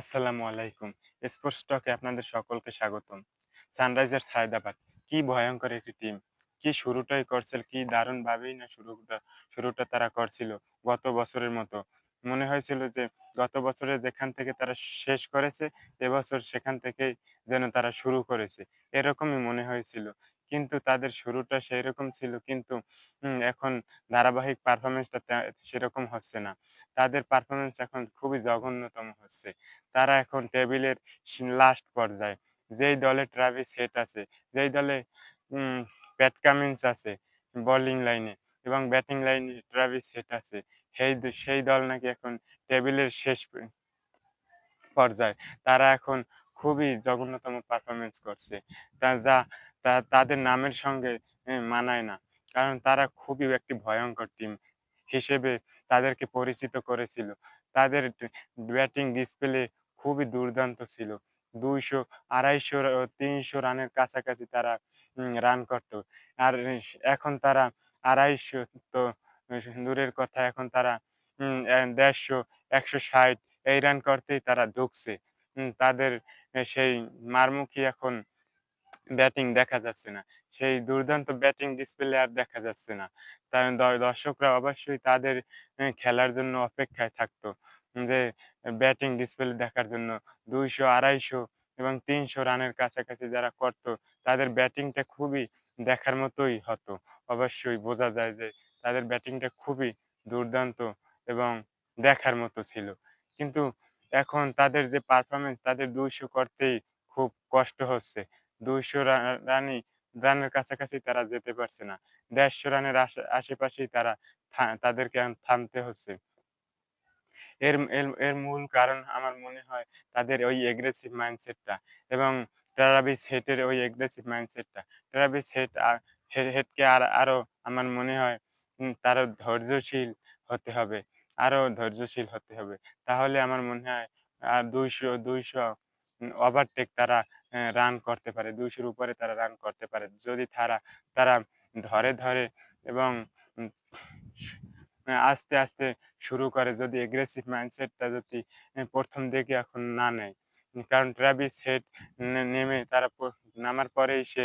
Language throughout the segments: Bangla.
আসসালামু আলাইকুম। স্পোর্টস টকে আপনাদের সকলকে স্বাগতম। সানরাইজার্স হায়দ্রাবাদ কি ভয়ংকর একটি টিম। কি শুরুটাই করছিল, কি দারুণভাবেই না শুরুটা শুরুটা তারা করছিল গত বছরের মতো। মনে হয়েছিল যে গত বছরে যেখান থেকে তারা শেষ করেছে, এবছর সেখান থেকেই যেন তারা শুরু করেছে। এরকমই মনে হয়েছিল। কিন্তু তাদের শুরুটা সেইরকম ছিল কিন্তু এখন ধারাবাহিক পারফরমেন্সটা সেরকম হচ্ছে না। তাদের পারফরমেন্স এখন খুবই জঘন্যতম হচ্ছে। তারা এখন টেবিলের লাস্ট পর্যায়ে। যেই দলে ট্রাভিস হেড আছে, যেই দলে প্যাট কামিন্স আছে বোলিং লাইনে এবং ব্যাটিং লাইনে ট্রাভিস হেড আছে, সেই সেই দল নাকি এখন টেবিলের শেষ পর্যায়ে। তারা এখন খুবই জঘন্যতম পারফরমেন্স করছে। তা যা তাদের নামের সঙ্গে মানায় না। কারণ তারা খুবই একটি ভয়ঙ্কর টিম হিসেবে তাদেরকে পরিচিত করেছিল। তাদের ব্যাটিং ডিসপ্লে খুবই দুর্দান্ত ছিল। দুইশো আড়াইশো তিনশো রানের কাছাকাছি তারা রান করত। আর এখন তারা ২৫০ তো দূরের কথা এখন তারা দেড়শো একশো ১৫০, ১৬০ এই রান করতেই তারা ধুঁকছে। তাদের সেই মারমুখী এখন ব্যাটিং দেখা যাচ্ছে না। সেই দুর্দান্ত ব্যাটিং ডিসপ্লে আর দেখা যাচ্ছে না। দ দর্শকরা অবশ্যই তাদের খেলার জন্য অপেক্ষায় থাকতো। যে ব্যাটিং ডিসপ্লে দেখার জন্য দুইশো আড়াইশো এবং ৩০০ রানের কাছাকাছি যারা করত, তাদের ব্যাটিংটা খুবই দেখার মতোই হতো। অবশ্যই বোঝা যায় যে তাদের ব্যাটিংটা খুবই দুর্দান্ত এবং দেখার মতো ছিল। কিন্তু এখন তাদের যে পারফরমেন্স তাদের ২০০ করতেই খুব কষ্ট হচ্ছে। ২০০ রা, রানই, রানের কাছাকাছি তারা যেতে পারছে না। ১৫০ রানের আশে, আশেপাশেই তারা তাদেরকে থামতে হচ্ছে। এর এর মূল কারণ আমার মনে হয় তাদের ওই এগ্রেসিভ মাইন্ডসেটটা এবং ট্রাভিস হেটের ওই এগ্রেসিভ মাইন্ডসেটটা। ট্রাভিস হেড আ হে হেডকে আর, আরও আমার মনে হয় তারও ধৈর্যশীল হতে হবে। আরও ধৈর্যশীল হতে হবে। তাহলে আমার মনে হয় আর দুইশো দুইশো ওভারটেক তারা রান করতে পারে। দুইশোর উপরে তারা রান করতে পারে। যদি তারা তারা ধরে, ধরে এবং আস্তে, আস্তে শুরু করে যদি এগ্রেসিভ মাইন্ডসেটটা যদি প্রথম দিকে এখন না নেয়। কারণ ট্রাভিস হেড নেমে তারা নামার পরেই সে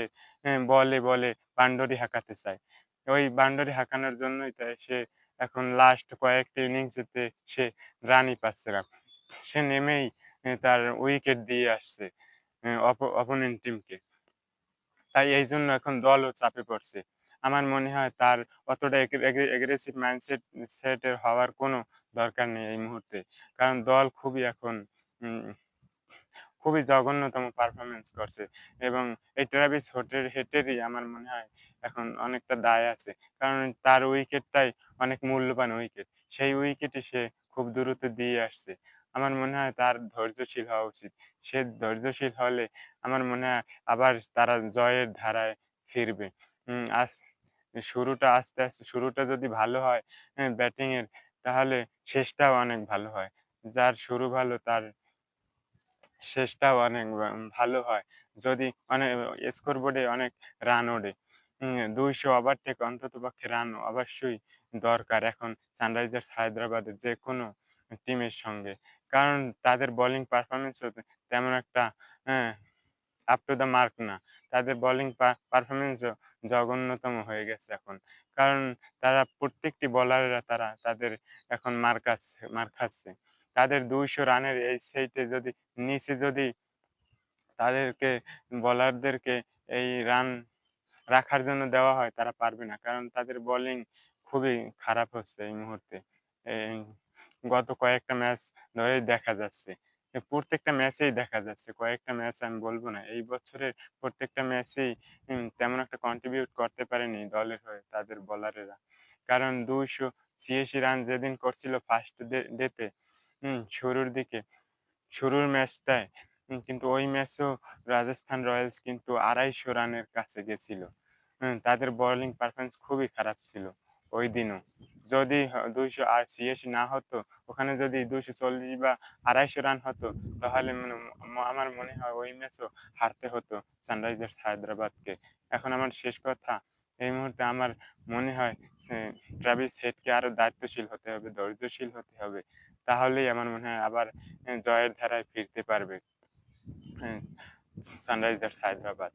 বলে, বলে বাউন্ডারি হাঁকাতে চায়। ওই বাউন্ডারি হাঁকানোর জন্যই তাই সে এখন লাস্ট কয়েকটা ইনিংসেতে সে রানই পাচ্ছে না। সে নেমেই তার উইকেট দিয়ে আসছে অপ অপোনেন্ট টিমকে। তাই এই জন্য এখন দলও চাপে পড়ছে। আমার মনে হয় তার অতটা এগ্রে এগ্রে এগ্রেসিভ মাইন্ডসেট সেটের হওয়ার কোনো দরকার নেই এই মুহূর্তে। কারণ দল খুবই এখন খুবই জঘন্যতম পারফরমেন্স করছে এবং এই ট্রাভিস হোটের হেডেরই আমার মনে হয় এখন অনেকটা দায় আছে। কারণ তার উইকেটটাই অনেক মূল্যবান উইকেট। সেই উইকেটই সে খুব দ্রুত দিয়ে আসছে। আমার মনে হয় তার ধৈর্যশীল হওয়া উচিত। সে ধৈর্যশীল হলে আমার মনে হয় আবার তারা জয়ের ধারায় ফিরবে। আস শুরুটা আস্তে, আস্তে শুরুটা যদি ভালো হয় ব্যাটিংয়ের তাহলে শেষটাও অনেক ভালো হয়। যার শুরু ভালো তার শেষটাও অনেক ভালো হয়। যদি মানে স্কোর বোর্ডে অনেক রান ওড়ে। উম ২০০ ওভারটেক অন্ততপক্ষে রান অবশ্যই দরকার এখন সানরাইজার্স হায়দ্রাবাদের যে কোনো টিমের সঙ্গে। কারণ তাদের বোলিং পারফরম্যান্সও তে, তেমন একটা আপ টু দ্য মার্ক না। তাদের বোলিং পারফরমেন্সও জঘন্যতম হয়ে গেছে এখন। কারণ তারা প্রত্যেকটি বোলাররা তারা তাদের এখন মার কাচ্ছে মার খাচ্ছে। তাদের ২০০ রানের এই সেইটে যদি, নিচে যদি তাদেরকে, বোলারদেরকে এই রান রাখার জন্য দেওয়া হয়, তারা পারবে না। কারণ তাদের বোলিং খুবই খারাপ হচ্ছে এই মুহূর্তে। গত কয়েকটা ম্যাচ ধরেই দেখা যাচ্ছে। প্রত্যেকটা ম্যাচেই দেখা যাচ্ছে। কয়েকটা ম্যাচ আমি বলব না। এই বছরের প্রত্যেকটা ম্যাচেই তেমন একটা কন্ট্রিবিউট করতে পারেনি দলের হয়ে, তাদের বোলারেরা। কারণ ২৮৬ রান যেদিন করছিল ফার্স্ট ডেতে হুম, শুরুর দিকে, শুরুর ম্যাচটায় কিন্তু ওই ম্যাচেও রাজস্থান রয়্যালস কিন্তু ২৫০ রানের কাছে গেছিল। তাদের বোলিং পারফরমেন্স খুবই খারাপ ছিল ওই দিনও যদি হ ২৮৬ না হতো, ওখানে যদি ২৪০ বা ২৫০ রান হতো, তাহলে মানে আমার মনে হয় ওই ম্যাচও হারতে হতো সানরাইজার্স হায়দ্রাবাদকে। এখন আমার শেষ কথা, এই মুহূর্তে আমার মনে হয় ট্রাভিস হেডকে আরও দায়িত্বশীল হতে হবে, ধৈর্যশীল হতে হবে। তাহলেই আমার মনে হয় আবার জয়ের ধারায় ফিরতে পারবে সানরাইজার সানরাইজার্স হায়দ্রাবাদ।